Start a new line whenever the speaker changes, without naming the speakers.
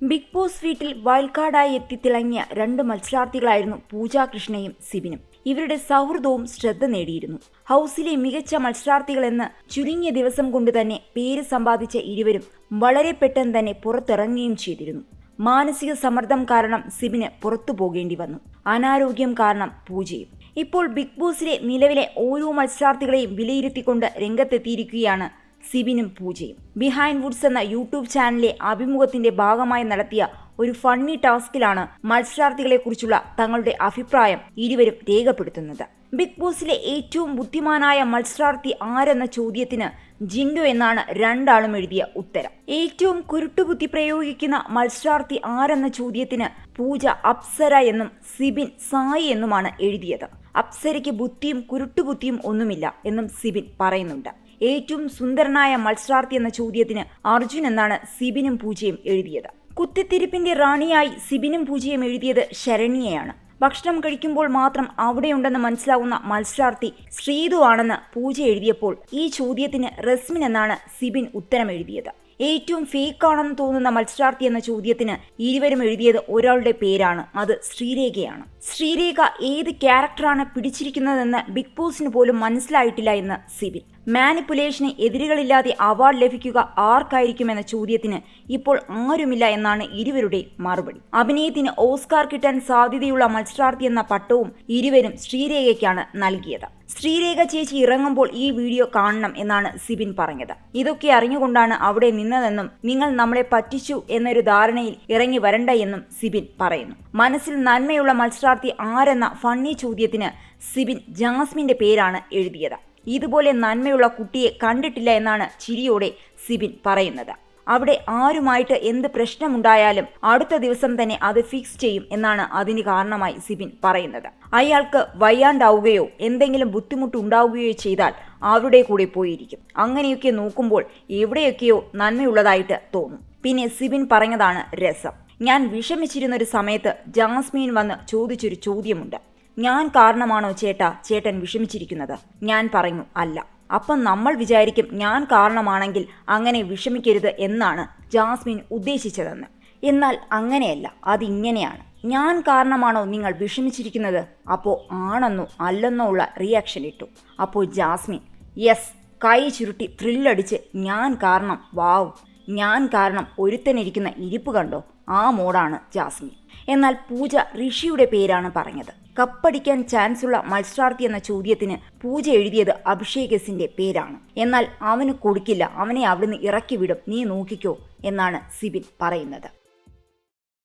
Big Boss വീട്ടിൽ wild കാർഡായി എത്തിത്തിളങ്ങിയ രണ്ട് മത്സരാർത്ഥികളായിരുന്നു പൂജ കൃഷ്ണയും സിബിനും. ഇവരുടെ സൗഹൃദവും ശ്രദ്ധ നേടിയിരുന്നു. ഹൗസിലെ മികച്ച മത്സരാർത്ഥികളെന്ന് ചുരുങ്ങിയ ദിവസം കൊണ്ട് തന്നെ പേര് സമ്പാദിച്ച ഇരുവരും വളരെ പെട്ടെന്ന് തന്നെ പുറത്തിറങ്ങുകയും ചെയ്തിരുന്നു. മാനസിക സമ്മർദ്ദം കാരണം സിബിന് പുറത്തു പോകേണ്ടി വന്നു. അനാരോഗ്യം കാരണം പൂജയും. ഇപ്പോൾ ബിഗ് ബോസിലെ നിലവിലെ ഓരോ മത്സരാർത്ഥികളെയും വിലയിരുത്തിക്കൊണ്ട് രംഗത്തെത്തിയിരിക്കുകയാണ് സിബിനും പൂജയും. ബിഹൈൻഡ് വുഡ്സ് എന്ന യൂട്യൂബ് ചാനലിലെ അഭിമുഖത്തിന്റെ ഭാഗമായി നടത്തിയ ഒരു ഫണ്ണി ടാസ്കിലാണ് മത്സരാർത്ഥികളെക്കുറിച്ചുള്ള തങ്ങളുടെ അഭിപ്രായം ഇരുവരും രേഖപ്പെടുത്തുന്നത്. ബിഗ് ബോസിലെ ഏറ്റവും ബുദ്ധിമാനായ മത്സരാർത്ഥി ആരെന്ന ചോദ്യത്തിന് ജിൻഡു എന്നാണ് രണ്ടാളും എഴുതിയ ഉത്തരം. ഏറ്റവും കുരുട്ടുബുദ്ധി പ്രയോഗിക്കുന്ന മത്സരാർത്ഥി ആരെന്ന ചോദ്യത്തിന് പൂജ അപ്സര എന്നും സിബിൻ സായി എന്നുമാണ് എഴുതിയത്. അപ്സരയ്ക്ക് ബുദ്ധിയും കുരുട്ടുബുദ്ധിയും ഒന്നുമില്ല എന്നും സിബിൻ പറയുന്നുണ്ട്. ഏറ്റവും സുന്ദരനായ മത്സരാർത്ഥി എന്ന ചോദ്യത്തിന് അർജുൻ എന്നാണ് സിബിനും പൂജയും എഴുതിയത്. കുത്തിത്തിരിപ്പിന്റെ റാണിയായി സിബിനും പൂജയും എഴുതിയത് ശരണ്യയാണ്. ഭക്ഷണം കഴിക്കുമ്പോൾ മാത്രം അവിടെയുണ്ടെന്ന് മനസ്സിലാവുന്ന മത്സരാർത്ഥി ശ്രീതു ആണെന്ന് പൂജ എഴുതിയപ്പോൾ ഈ ചോദ്യത്തിന് റസ്മിൻ എന്നാണ് സിബിൻ ഉത്തരം എഴുതിയത്. ഏറ്റവും ഫേക്ക് ആണെന്ന് തോന്നുന്ന മത്സരാർത്ഥി എന്ന ചോദ്യത്തിന് ഇരുവരും എഴുതിയത് ഒരാളുടെ പേരാണ്. അത് ശ്രീരേഖയാണ്. ശ്രീരേഖ ഏത് ക്യാരക്ടറാണ് പിടിച്ചിരിക്കുന്നതെന്ന് ബിഗ് ബോസിന് പോലും മനസ്സിലായിട്ടില്ല എന്ന് സിബിൻ. മാനിപ്പുലേഷന് എതിരുകളില്ലാതെ അവാർഡ് ലഭിക്കുക ആർക്കായിരിക്കുമെന്ന ചോദ്യത്തിന് ഇപ്പോൾ ആരുമില്ല എന്നാണ് ഇരുവരുടെ മറുപടി. അഭിനയത്തിന് ഓസ്കാർ കിട്ടാൻ സാധ്യതയുള്ള മത്സരാർത്ഥി എന്ന പട്ടവും ഇരുവരും ശ്രീരേഖയ്ക്കാണ് നൽകിയത്. ശ്രീരേഖ ചേച്ചി ഇറങ്ങുമ്പോൾ ഈ വീഡിയോ കാണണം എന്നാണ് സിബിൻ പറഞ്ഞത്. ഇതൊക്കെ അറിഞ്ഞുകൊണ്ടാണ് അവിടെ നിന്നതെന്നും നിങ്ങൾ നമ്മളെ പറ്റിച്ചു എന്നൊരു ധാരണയിൽ ഇറങ്ങി വരണ്ട എന്നും സിബിൻ പറയുന്നു. മനസ്സിൽ നന്മയുള്ള മത്സരാർത്ഥി ആരെന്ന ഫണ്ണി ചോദ്യത്തിന് സിബിൻ ജാസ്മിന്റെ പേരാണ് എഴുതിയത്. ഇതുപോലെ നന്മയുള്ള കുട്ടിയെ കണ്ടിട്ടില്ല എന്നാണ് ചിരിയോടെ സിബിൻ പറയുന്നത്. അവിടെ ആരുമായിട്ട് എന്ത് പ്രശ്നമുണ്ടായാലും അടുത്ത ദിവസം തന്നെ അത് ഫിക്സ് ചെയ്യും എന്നാണ് അതിന് കാരണമായി സിബിൻ പറയുന്നത്. അയാൾക്ക് വയ്യാണ്ടാവുകയോ എന്തെങ്കിലും ബുദ്ധിമുട്ടുണ്ടാവുകയോ ചെയ്താൽ അവരുടെ കൂടെ പോയിരിക്കും. അങ്ങനെയൊക്കെ നോക്കുമ്പോൾ എവിടെയൊക്കെയോ നന്മയുള്ളതായിട്ട് തോന്നും. പിന്നെ സിബിൻ പറഞ്ഞതാണ് രസം. ഞാൻ വിഷമിച്ചിരുന്ന ഒരു സമയത്ത് ജാസ്മീൻ വന്ന് ചോദിച്ചൊരു ചോദ്യമുണ്ട്. ഞാൻ കാരണമാണോ ചേട്ടാ? ചേട്ടൻ വിഷമിച്ചിരിക്കുന്നത്. ഞാൻ പറഞ്ഞു അല്ല. അപ്പം നമ്മൾ വിചാരിക്കും ഞാൻ കാരണമാണെങ്കിൽ അങ്ങനെ വിഷമിക്കരുത് എന്നാണ് ജാസ്മിൻ ഉദ്ദേശിച്ചതെന്ന്. എന്നാൽ അങ്ങനെയല്ല അതിങ്ങനെയാണ്. ഞാൻ കാരണമാണോ നിങ്ങൾ വിഷമിച്ചിരിക്കുന്നത്? അപ്പോൾ ആണെന്നോ അല്ലെന്നോ ഉള്ള റിയാക്ഷൻ ഇട്ടു. അപ്പോൾ ജാസ്മിൻ യെസ് കൈ ചുരുട്ടി ത്രില്ലടിച്ച് ഞാൻ കാരണം വാവ്. ഞാൻ കാരണം ഒരുത്തനിരിക്കുന്ന ഇരിപ്പ് കണ്ടോ? ആ മോഡാണ് ജാസ്മിൻ. എന്നാൽ പൂജ ഋഷിയുടെ പേരാണ് പറഞ്ഞത്. കപ്പടിക്കാൻ ഉള്ള മത്സരാർത്ഥി എന്ന ചോദ്യത്തിന് പൂജ എഴുതിയത് അഭിഷേകസിന്റെ പേരാണ്. എന്നാൽ അവന് കൊടുക്കില്ല. അവനെ അവിടുന്ന് ഇറക്കി വിടും നീ നോക്കിക്കോ എന്നാണ് സിബിൻ പറയുന്നത്.